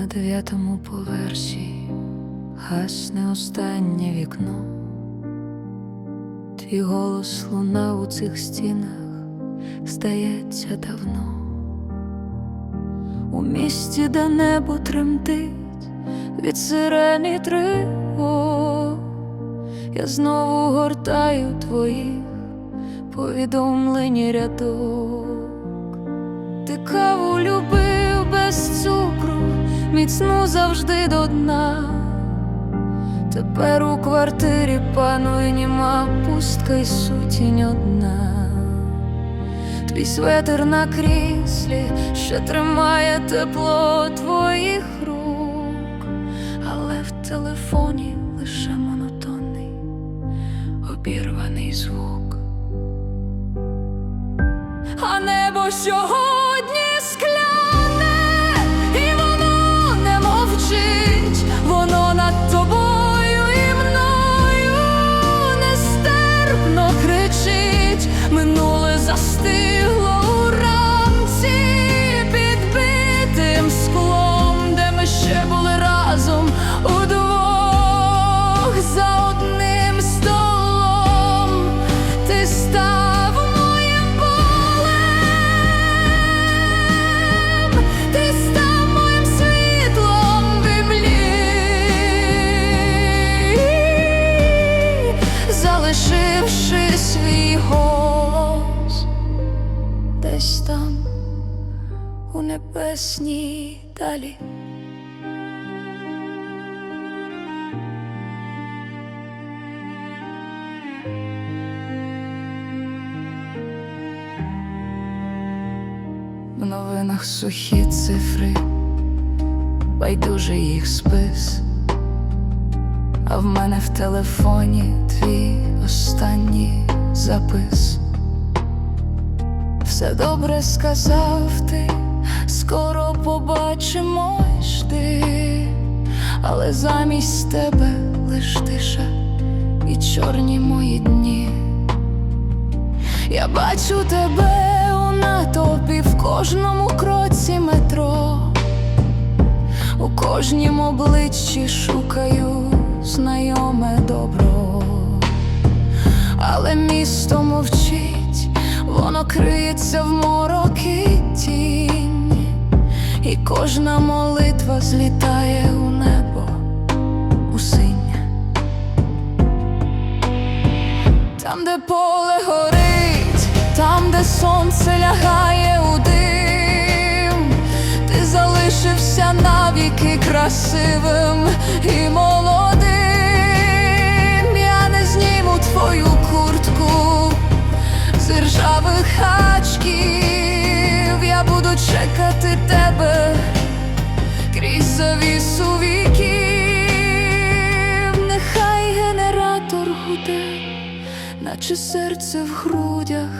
На дев'ятому поверсі гасне останнє вікно. Твій голос лунав у цих стінах, здається, давно. У місті, де небо тремтить від сирени тривог, я знову гортаю твоїх повідомлень рядок. Ти каву любив без цукру, міцну завжди до дна. Тепер у квартирі панує німа пустка й сутінь одна. Твій светер на кріслі ще тримає тепло твоїх рук, але в телефоні лише монотонний, обірваний звук. А небо сьогодні застигло у підбитим склом, де ми ще були разом удвох за одним столом. Ти став моїм болем, ти став моїм світлом в імлі, залишивши свій голос десь там у небесній далі. В новинах сухі цифри, байдуже їх спис, а в мене в телефоні твій останній запис. Все добре сказав ти, скоро побачимось ти, але замість тебе лиш тиша і чорні мої дні. Я бачу тебе у натовпі в кожному кроці метро, у кожнім обличчі шукаю знайоме добро, але місто мовчить, воно криється в мороки тінь, і кожна молитва злітає у небо у синє. Там, де поле горить, там, де сонце лягає у дим, ти залишився навіки красивим і молодим. Я не зніму твою куртку чекати тебе крізь завісу віків, нехай генератор гуде наче серце в грудях,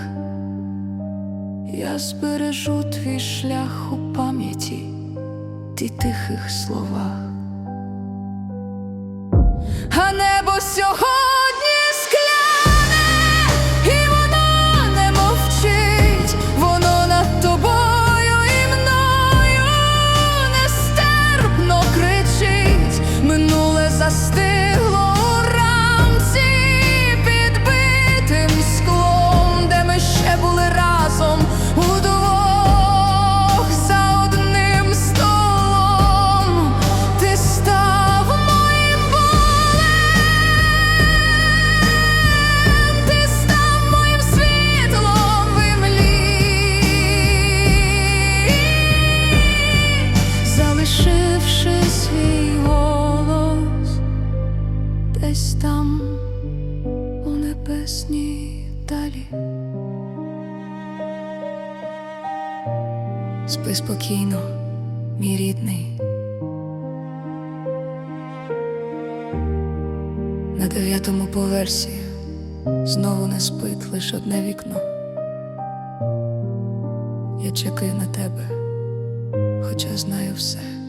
я збережу твій шлях у пам'яті, ті тихих словах. А небо сьогодні далі. Спи спокійно, мій рідний. На дев'ятому поверсі знову не спить лише одне вікно. Я чекаю на тебе, хоча знаю все.